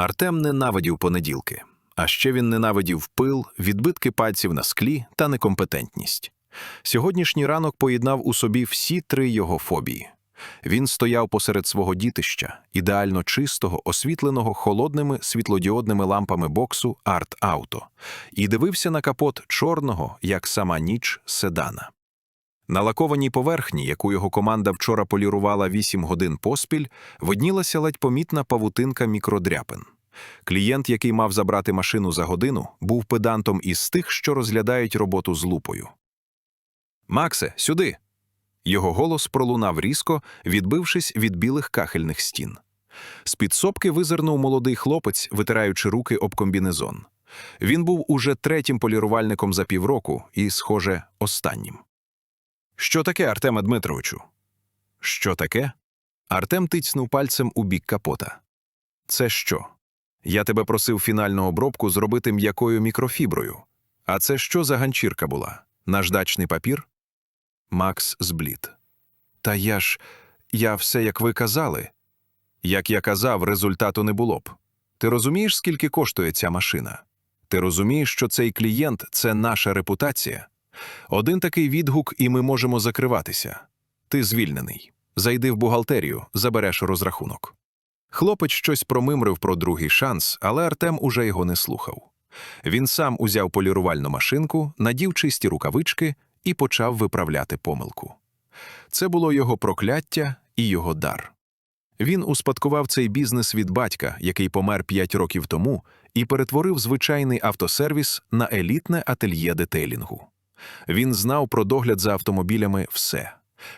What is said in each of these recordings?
Артем ненавидів понеділки, а ще він ненавидів пил, відбитки пальців на склі та некомпетентність. Сьогоднішній ранок поєднав у собі всі три його фобії. Він стояв посеред свого дітища, ідеально чистого, освітленого холодними світлодіодними лампами боксу арт-ауто, і дивився на капот чорного, як сама ніч, седана. На лакованій поверхні, яку його команда вчора полірувала 8 годин поспіль, виднілася ледь помітна павутинка мікродряпин. Клієнт, який мав забрати машину за годину, був педантом із тих, що розглядають роботу з лупою. Максе, сюди. Його голос пролунав різко, відбившись від білих кахельних стін. З під сопки визирнув молодий хлопець, витираючи руки об комбінезон. Він був уже третім полірувальником за півроку і, схоже, останнім. Що таке, Артеме Дмитровичу? Що таке? Артем тицьнув пальцем у бік капота. Це що? Я тебе просив фінальну обробку зробити м'якою мікрофіброю. А це що за ганчірка була? Наждачний папір? Макс зблід. Та я ж, я все, як ви казали. Як я казав, результату не було б. Ти розумієш, скільки коштує ця машина? Ти розумієш, що цей клієнт це наша репутація? Один такий відгук, і ми можемо закриватися. Ти звільнений. Зайди в бухгалтерію, забереш розрахунок. Хлопець щось промимрив про другий шанс, але Артем уже його не слухав. Він сам узяв полірувальну машинку, надів чисті рукавички і почав виправляти помилку. Це було його прокляття і його дар. Він успадкував цей бізнес від батька, який помер п'ять років тому, і перетворив звичайний автосервіс на елітне ательє детейлінгу. Він знав про догляд за автомобілями все.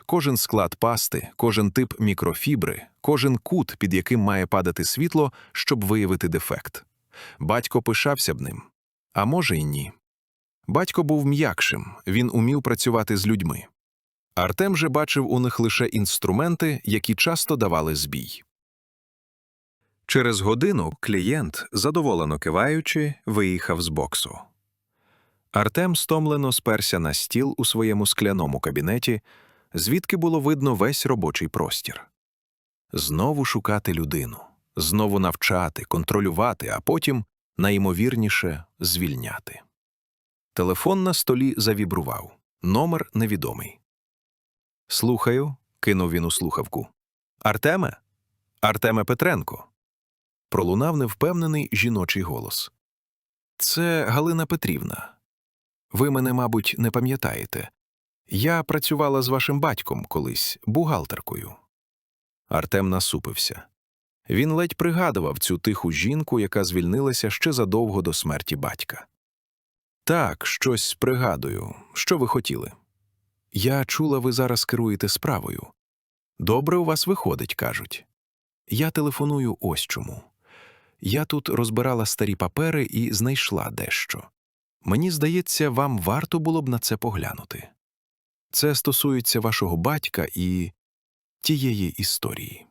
Кожен склад пасти, кожен тип мікрофібри, кожен кут, під яким має падати світло, щоб виявити дефект. Батько пишався б ним. А може й ні. Батько був м'якшим, він умів працювати з людьми. Артем же бачив у них лише інструменти, які часто давали збій. Через годину клієнт, задоволено киваючи, виїхав з боксу. Артем стомлено сперся на стіл у своєму скляному кабінеті, звідки було видно весь робочий простір. Знову шукати людину, знову навчати, контролювати, а потім, найімовірніше, звільняти. Телефон на столі завібрував. Номер невідомий. Слухаю, кинув він у слухавку. Артеме? Артеме Петренко. Пролунав невпевнений жіночий голос. Це Галина Петрівна. Ви мене, мабуть, не пам'ятаєте. Я працювала з вашим батьком колись, бухгалтеркою. Артем насупився. Він ледь пригадував цю тиху жінку, яка звільнилася ще задовго до смерті батька. Так, щось пригадую. Що ви хотіли? Я чула, ви зараз керуєте справою. Добре у вас виходить, кажуть. Я телефоную ось чому. Я тут розбирала старі папери і знайшла дещо. Мені здається, вам варто було б на це поглянути. Це стосується вашого батька і тієї історії.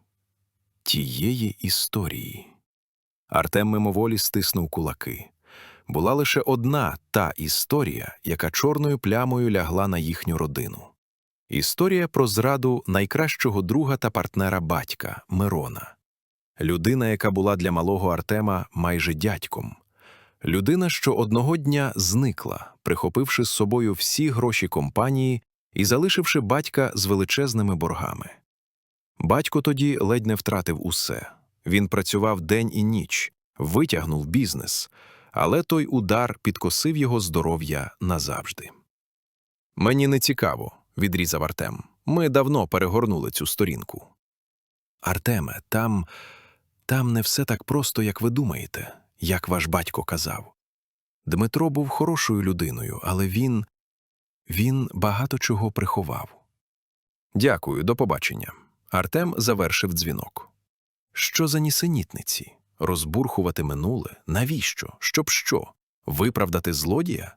Тієї історії. Артем мимоволі стиснув кулаки. Була лише одна та історія, яка чорною плямою лягла на їхню родину. Історія про зраду найкращого друга та партнера батька Мирона. Людина, яка була для малого Артема майже дядьком. Людина, що одного дня зникла, прихопивши з собою всі гроші компанії і залишивши батька з величезними боргами. Батько тоді ледь не втратив усе. Він працював день і ніч, витягнув бізнес, але той удар підкосив його здоров'я назавжди. Мені не цікаво, відрізав Артем. Ми давно перегорнули цю сторінку. Артеме, там, там не все так просто, як ви думаєте, як ваш батько казав. Дмитро був хорошою людиною, але він. він багато чого приховав. Дякую, до побачення. Артем завершив дзвінок. Що за нісенітниці? Розбурхувати минуле? Навіщо? Щоб що? Виправдати злодія?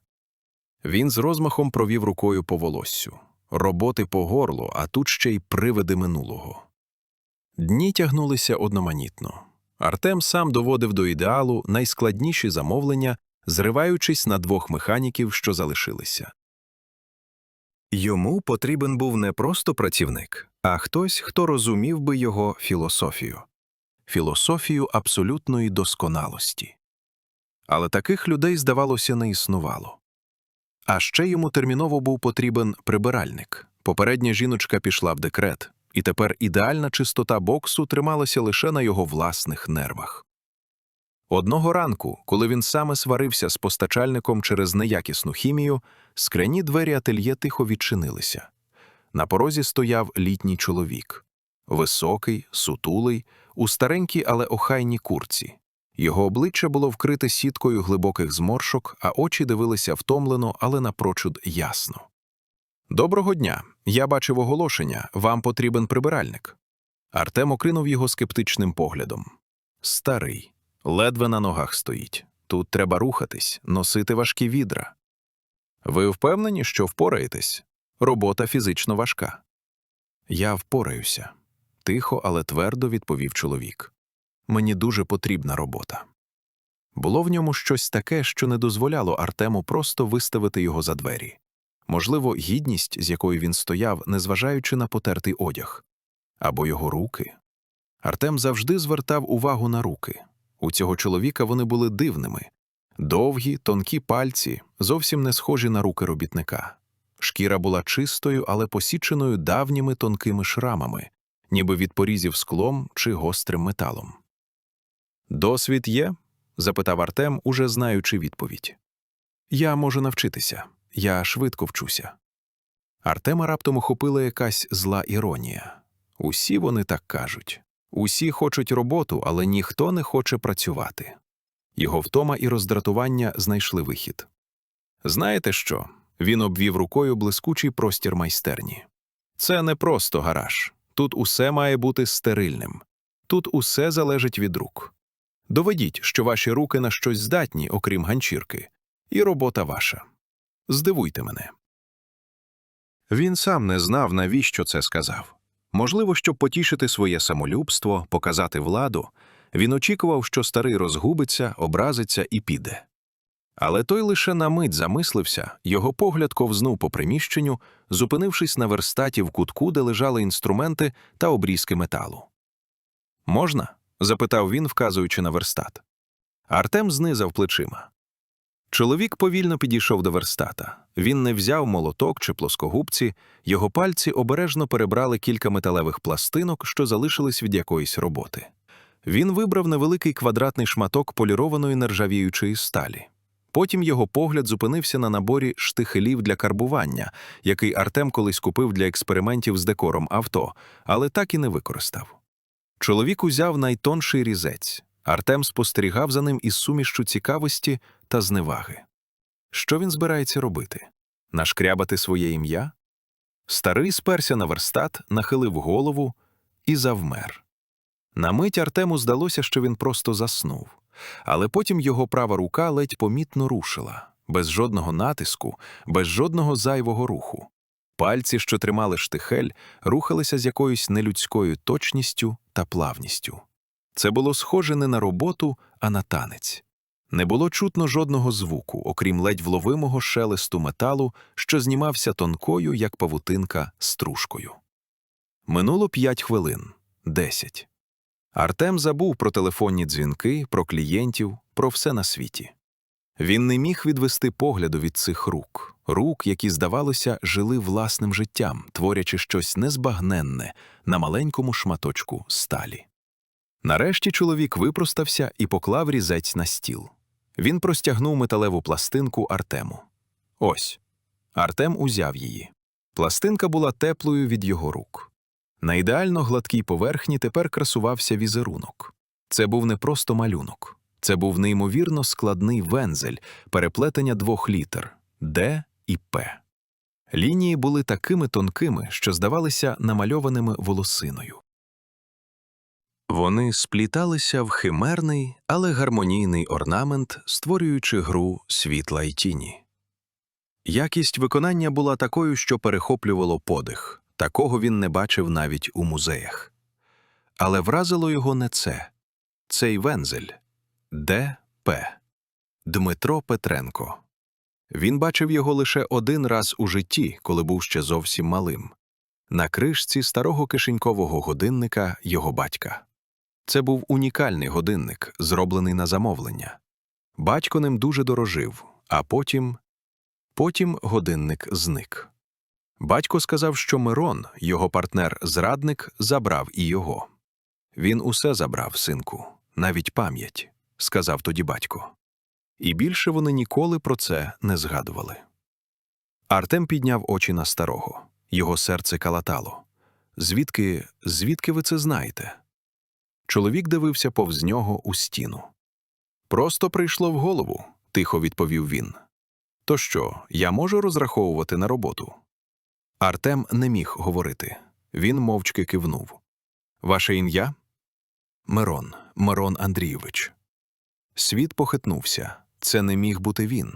Він з розмахом провів рукою по волоссю. Роботи по горло, а тут ще й привиди минулого. Дні тягнулися одноманітно. Артем сам доводив до ідеалу найскладніші замовлення, зриваючись на двох механіків, що залишилися. Йому потрібен був не просто працівник, а хтось, хто розумів би його філософію. філософію абсолютної досконалості. Але таких людей, здавалося, не існувало. А ще йому терміново був потрібен прибиральник. Попередня жіночка пішла в декрет, і тепер ідеальна чистота боксу трималася лише на його власних нервах. Одного ранку, коли він саме сварився з постачальником через неякісну хімію, скляні двері ательє тихо відчинилися. На порозі стояв літній чоловік. Високий, сутулий, у старенькій, але охайній курці. Його обличчя було вкрите сіткою глибоких зморшок, а очі дивилися втомлено, але напрочуд ясно. Доброго дня. Я бачив оголошення. Вам потрібен прибиральник. Артем окринув його скептичним поглядом. Старий, ледве на ногах стоїть. Тут треба рухатись, носити важкі відра. Ви впевнені, що впораєтесь? Робота фізично важка. Я впораюся, тихо, але твердо відповів чоловік. Мені дуже потрібна робота. Було в ньому щось таке, що не дозволяло Артему просто виставити його за двері. Можливо, гідність, з якою він стояв, незважаючи на потертий одяг, або його руки. Артем завжди звертав увагу на руки. У цього чоловіка вони були дивними довгі, тонкі пальці, зовсім не схожі на руки робітника. Шкіра була чистою, але посіченою давніми тонкими шрамами, ніби від порізів склом чи гострим металом. Досвід є? запитав Артем, уже знаючи відповідь. Я можу навчитися, я швидко вчуся. Артема раптом охопила якась зла іронія. Усі вони так кажуть. Усі хочуть роботу, але ніхто не хоче працювати. Його втома і роздратування знайшли вихід. Знаєте що? Він обвів рукою блискучий простір майстерні. Це не просто гараж. Тут усе має бути стерильним. Тут усе залежить від рук. Доведіть, що ваші руки на щось здатні, окрім ганчірки, і робота ваша. Здивуйте мене. Він сам не знав, навіщо це сказав. Можливо, щоб потішити своє самолюбство, показати владу, він очікував, що старий розгубиться, образиться і піде. Але той лише на мить замислився, його погляд ковзнув по приміщенню, зупинившись на верстаті в кутку, де лежали інструменти та обрізки металу. Можна? запитав він, вказуючи на верстат. Артем знизав плечима. Чоловік повільно підійшов до верстата. Він не взяв молоток чи плоскогубці, його пальці обережно перебрали кілька металевих пластинок, що залишились від якоїсь роботи. Він вибрав невеликий квадратний шматок полірованої нержавіючої сталі. Потім його погляд зупинився на наборі штихелів для карбування, який Артем колись купив для експериментів з декором авто, але так і не використав. Чоловік узяв найтонший різець. Артем спостерігав за ним із сумішчю цікавості та зневаги. Що він збирається робити? Нашкрябати своє ім'я? Старий сперся на верстат, нахилив голову і завмер. На мить Артему здалося, що він просто заснув, але потім його права рука ледь помітно рушила, без жодного натиску, без жодного зайвого руху. Пальці, що тримали штихель, рухалися з якоюсь нелюдською точністю та плавністю. Це було схоже не на роботу, а на танець. Не було чутно жодного звуку, окрім ледь вловимого шелесту металу, що знімався тонкою, як павутинка, стружкою. Минуло п'ять хвилин, десять. Артем забув про телефонні дзвінки, про клієнтів, про все на світі. Він не міг відвести погляду від цих рук, рук, які, здавалося, жили власним життям, творячи щось незбагненне на маленькому шматочку сталі. Нарешті чоловік випростався і поклав різець на стіл. Він простягнув металеву пластинку Артему. Ось. Артем узяв її. Пластинка була теплою від його рук. На ідеально гладкій поверхні тепер красувався візерунок. Це був не просто малюнок, це був неймовірно складний вензель, переплетення двох літер Д і П. Лінії були такими тонкими, що здавалися намальованими волосиною. Вони спліталися в химерний, але гармонійний орнамент, створюючи гру світла й тіні. Якість виконання була такою, що перехоплювало подих, такого він не бачив навіть у музеях. Але вразило його не це цей вензель Д.П. Дмитро Петренко. Він бачив його лише один раз у житті, коли був ще зовсім малим, на кришці старого кишенькового годинника його батька. Це був унікальний годинник, зроблений на замовлення. Батько ним дуже дорожив, а потім. Потім годинник зник. Батько сказав, що Мирон, його партнер-зрадник, забрав і його. Він усе забрав, синку, навіть пам'ять, сказав тоді батько. І більше вони ніколи про це не згадували. Артем підняв очі на старого. Його серце калатало. Звідки, звідки ви це знаєте? Чоловік дивився повз нього у стіну. Просто прийшло в голову, тихо відповів він. То що, я можу розраховувати на роботу? Артем не міг говорити. Він мовчки кивнув. Ваше ім'я? Мирон, Мирон Андрійович. Світ похитнувся. Це не міг бути він.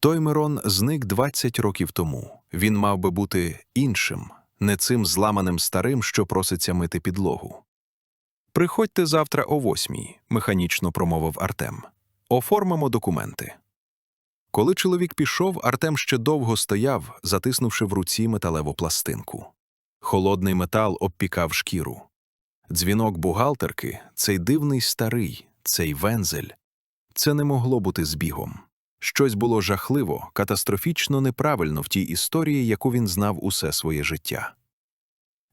Той Мирон зник 20 років тому. Він мав би бути іншим, не цим зламаним старим, що проситься мити підлогу. Приходьте завтра о восьмій, механічно промовив Артем. Оформимо документи. Коли чоловік пішов, Артем ще довго стояв, затиснувши в руці металеву пластинку. Холодний метал обпікав шкіру. Дзвінок бухгалтерки, цей дивний старий, цей вензель. Це не могло бути збігом. Щось було жахливо, катастрофічно неправильно в тій історії, яку він знав усе своє життя.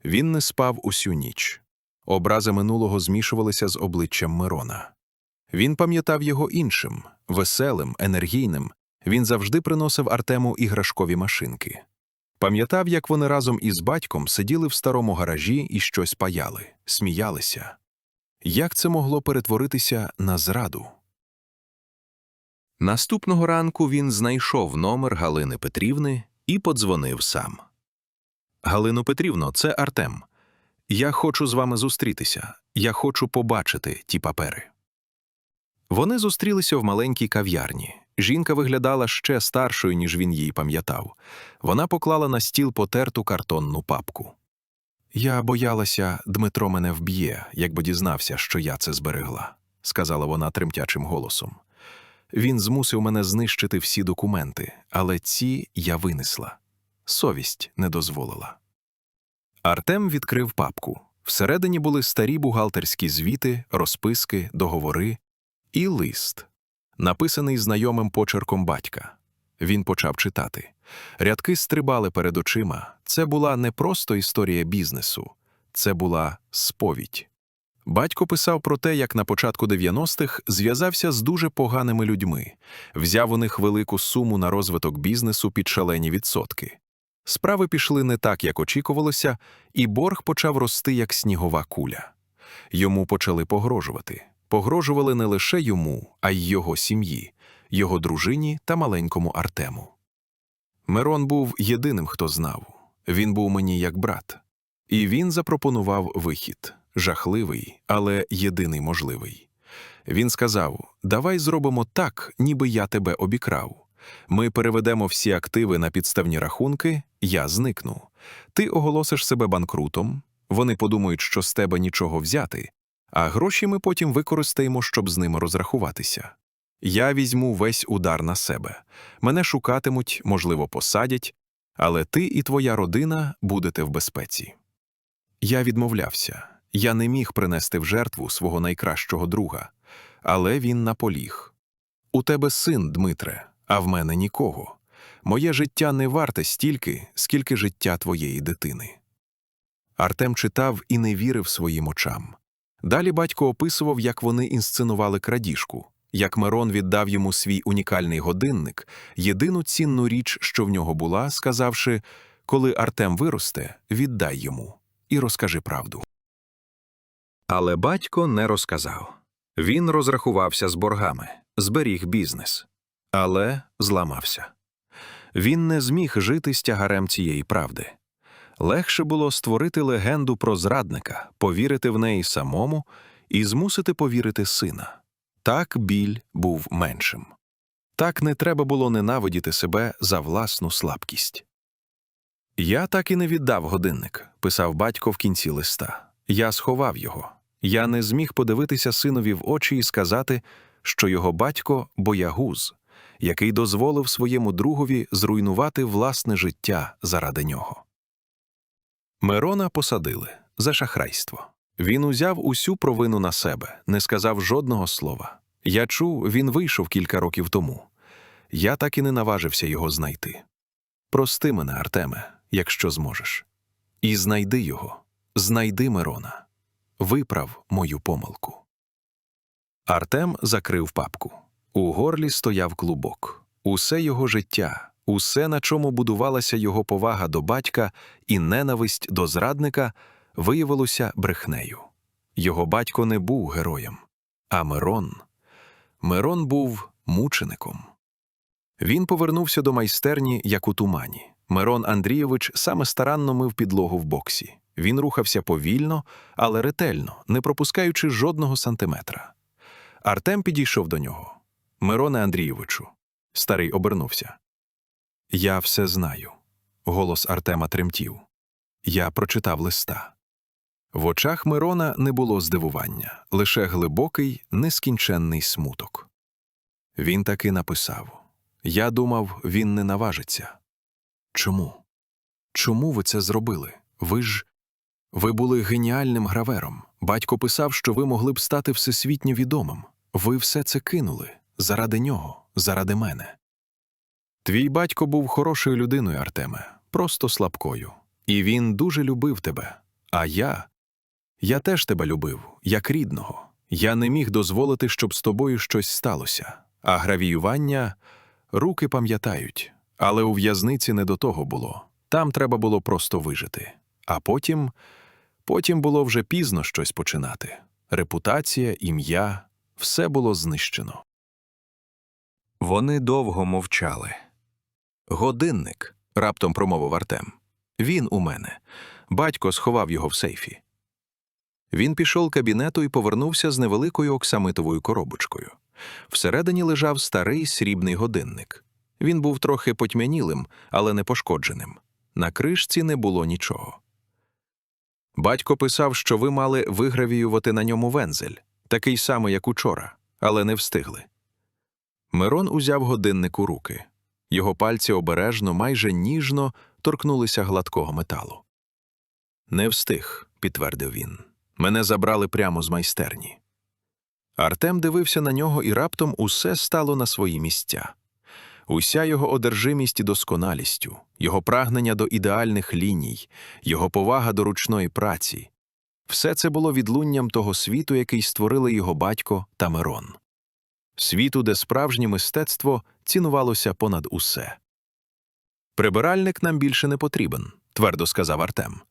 Він не спав усю ніч. Образи минулого змішувалися з обличчям Мирона. Він пам'ятав його іншим, веселим, енергійним. Він завжди приносив Артему іграшкові машинки. Пам'ятав, як вони разом із батьком сиділи в старому гаражі і щось паяли, сміялися. Як це могло перетворитися на зраду? Наступного ранку він знайшов номер Галини Петрівни і подзвонив сам. Галино Петрівно, це Артем. Я хочу з вами зустрітися. Я хочу побачити ті папери. Вони зустрілися в маленькій кав'ярні. Жінка виглядала ще старшою, ніж він її пам'ятав. Вона поклала на стіл потерту картонну папку. Я боялася, Дмитро мене вб'є, якби дізнався, що я це зберегла, сказала вона тремтячим голосом. Він змусив мене знищити всі документи, але ці я винесла. Совість не дозволила. Артем відкрив папку. Всередині були старі бухгалтерські звіти, розписки, договори і лист, написаний знайомим почерком батька. Він почав читати. Рядки стрибали перед очима. Це була не просто історія бізнесу, це була сповідь. Батько писав про те, як на початку 90-х зв'язався з дуже поганими людьми, взяв у них велику суму на розвиток бізнесу під шалені відсотки. Справи пішли не так, як очікувалося, і борг почав рости як снігова куля. Йому почали погрожувати. Погрожували не лише йому, а й його сім'ї, його дружині та маленькому Артему. Мирон був єдиним, хто знав. Він був мені як брат. І він запропонував вихід жахливий, але єдиний можливий. Він сказав: Давай зробимо так, ніби я тебе обікрав. Ми переведемо всі активи на підставні рахунки, я зникну. Ти оголосиш себе банкрутом, вони подумають, що з тебе нічого взяти, а гроші ми потім використаємо, щоб з ними розрахуватися. Я візьму весь удар на себе. Мене шукатимуть, можливо, посадять, але ти і твоя родина будете в безпеці. Я відмовлявся. Я не міг принести в жертву свого найкращого друга, але він наполіг. У тебе син, Дмитре, а в мене нікого. Моє життя не варте стільки, скільки життя твоєї дитини. Артем читав і не вірив своїм очам. Далі батько описував, як вони інсценували крадіжку, як Мирон віддав йому свій унікальний годинник, єдину цінну річ, що в нього була, сказавши коли Артем виросте, віддай йому і розкажи правду. Але батько не розказав. Він розрахувався з боргами, зберіг бізнес, але зламався. Він не зміг жити з тягарем цієї правди. Легше було створити легенду про зрадника, повірити в неї самому і змусити повірити сина. Так біль був меншим. Так не треба було ненавидіти себе за власну слабкість. Я так і не віддав годинник, писав батько в кінці листа. Я сховав його. Я не зміг подивитися синові в очі і сказати, що його батько боягуз, який дозволив своєму другові зруйнувати власне життя заради нього. Мирона посадили за шахрайство. Він узяв усю провину на себе, не сказав жодного слова. Я чув, він вийшов кілька років тому. Я так і не наважився його знайти. Прости мене, Артеме, якщо зможеш. І знайди його, знайди Мирона. Виправ мою помилку. Артем закрив папку. У горлі стояв клубок. Усе його життя, усе, на чому будувалася його повага до батька і ненависть до зрадника, виявилося брехнею. Його батько не був героєм, а Мирон. Мирон був мучеником. Він повернувся до майстерні, як у тумані. Мирон Андрійович саме старанно мив підлогу в боксі. Він рухався повільно, але ретельно, не пропускаючи жодного сантиметра. Артем підійшов до нього. Мироне Андрійовичу. Старий обернувся. Я все знаю. Голос Артема тремтів. Я прочитав листа. В очах Мирона не було здивування, лише глибокий, нескінченний смуток. Він таки написав Я думав, він не наважиться. Чому? Чому ви це зробили? Ви ж. Ви були геніальним гравером. Батько писав, що ви могли б стати всесвітньо відомим. Ви все це кинули заради нього, заради мене. Твій батько був хорошою людиною, Артеме, просто слабкою. І він дуже любив тебе. А я. Я теж тебе любив, як рідного. Я не міг дозволити, щоб з тобою щось сталося. А гравіювання руки пам'ятають. Але у в'язниці не до того було. Там треба було просто вижити. А потім. Потім було вже пізно щось починати. Репутація, ім'я все було знищено. Вони довго мовчали. Годинник, раптом промовив Артем. Він у мене. Батько сховав його в сейфі. Він пішов кабінету і повернувся з невеликою оксамитовою коробочкою. Всередині лежав старий срібний годинник. Він був трохи потьмянілим, але не пошкодженим. На кришці не було нічого. Батько писав, що ви мали вигравіювати на ньому вензель, такий самий, як учора, але не встигли. Мирон узяв годинник у руки. Його пальці обережно, майже ніжно торкнулися гладкого металу. Не встиг, підтвердив він. Мене забрали прямо з майстерні. Артем дивився на нього, і раптом усе стало на свої місця. Уся його одержимість і досконалістю, його прагнення до ідеальних ліній, його повага до ручної праці все це було відлунням того світу, який створили його батько та Мирон. Світу, де справжнє мистецтво цінувалося понад усе. Прибиральник нам більше не потрібен, твердо сказав Артем.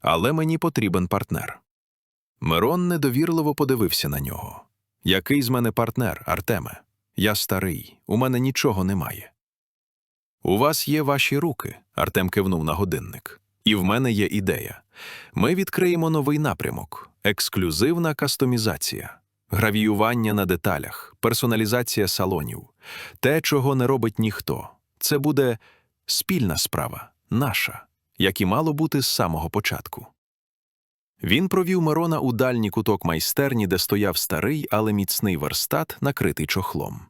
Але мені потрібен партнер. Мирон недовірливо подивився на нього. Який з мене партнер, Артеме? Я старий, у мене нічого немає. У вас є ваші руки, Артем кивнув на годинник. І в мене є ідея. Ми відкриємо новий напрямок ексклюзивна кастомізація, гравіювання на деталях, персоналізація салонів, те, чого не робить ніхто. Це буде спільна справа, наша, як і мало бути з самого початку. Він провів Мирона у дальній куток майстерні, де стояв старий, але міцний верстат, накритий чохлом.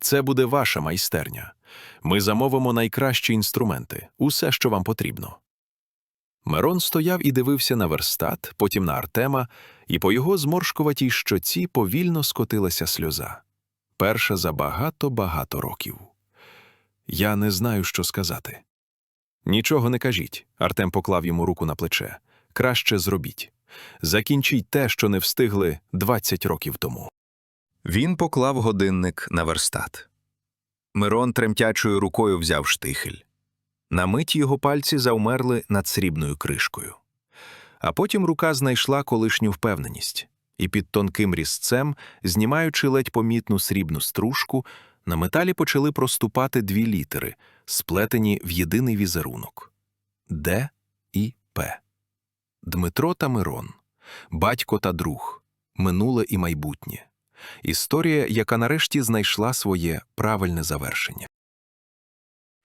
Це буде ваша майстерня. Ми замовимо найкращі інструменти, усе, що вам потрібно. Мирон стояв і дивився на верстат, потім на Артема, і по його зморшкуватій щоці повільно скотилася сльоза. Перша за багато-багато років. Я не знаю, що сказати. Нічого не кажіть. Артем поклав йому руку на плече. Краще зробіть. Закінчіть те, що не встигли 20 років тому. Він поклав годинник на верстат. Мирон тремтячою рукою взяв штихель. На мить його пальці завмерли над срібною кришкою. А потім рука знайшла колишню впевненість, і під тонким різцем, знімаючи ледь помітну срібну стружку, на металі почали проступати дві літери, сплетені в єдиний візерунок Д і П. Дмитро та Мирон, батько та друг, минуле і майбутнє. Історія, яка нарешті знайшла своє правильне завершення.